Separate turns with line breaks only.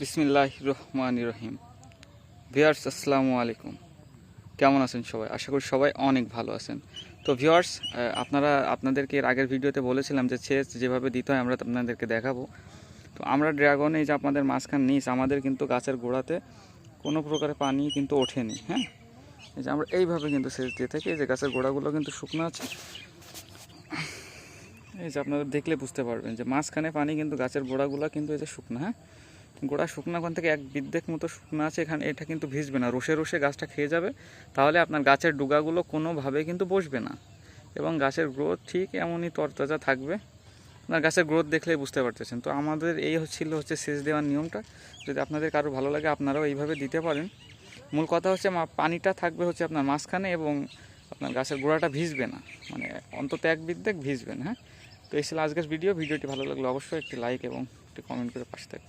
বিসমিল্লাহ রহমান রহিম। ভিওয়ার্স আসসালামু আলাইকুম। কেমন আছেন সবাই? আশা করি সবাই অনেক ভালো আছেন। তো ভিওয়ার্স আপনারা, আপনাদেরকে এর আগের ভিডিওতে বলেছিলাম যে সেচ যেভাবে দিতে হয় আমরা আপনাদেরকে দেখাবো। তো আমরা ড্রাগন যে আপনাদের মাঝখান নিচ, আমাদের কিন্তু গাছের গোড়াতে কোনো প্রকারে পানি কিন্তু ওঠেনি হ্যাঁ? এই যে আমরা এইভাবে কিন্তু সেচ দিয়ে থাকি, এই যে গাছের গোড়াগুলো কিন্তু শুকনো আছে। এই যে আপনারা দেখলে বুঝতে পারবেন যে মাঝখানে পানি কিন্তু গাছের গোড়াগুলো কিন্তু এই যে শুকনো হ্যাঁ? গোড়া শুকনো ওখান থেকে এক বিদ্যেক মতো শুকনো আছে এখানে, এটা কিন্তু ভিজবে না। রসে রসে গাছটা খেয়ে যাবে। তাহলে আপনার গাছের ডুগাগুলো কোনোভাবে কিন্তু বসবে না। এবং গাছের গ্রোথ ঠিক এমনই তরতাজা থাকবে। আপনার গাছের গ্রোথ দেখলেই বুঝতে পারতেছেন। তো আমাদের এই ছিল হচ্ছে সেচ দেওয়ার নিয়মটা। যদি আপনাদের কারও ভালো লাগে, আপনারাও এইভাবে দিতে পারেন। মূল কথা হচ্ছে পানিটা থাকবে হচ্ছে আপনার মাঝখানে এবং আপনার গাছের গোড়াটা ভিজবে না। মানে অন্তত এক বিদ্যেক ভিজবে না হ্যাঁ? তো এই ছিল আজকের ভিডিও ভিডিওটি ভালো লাগলে অবশ্যই একটি লাইক এবং একটি কমেন্ট করে পাশে থাকবে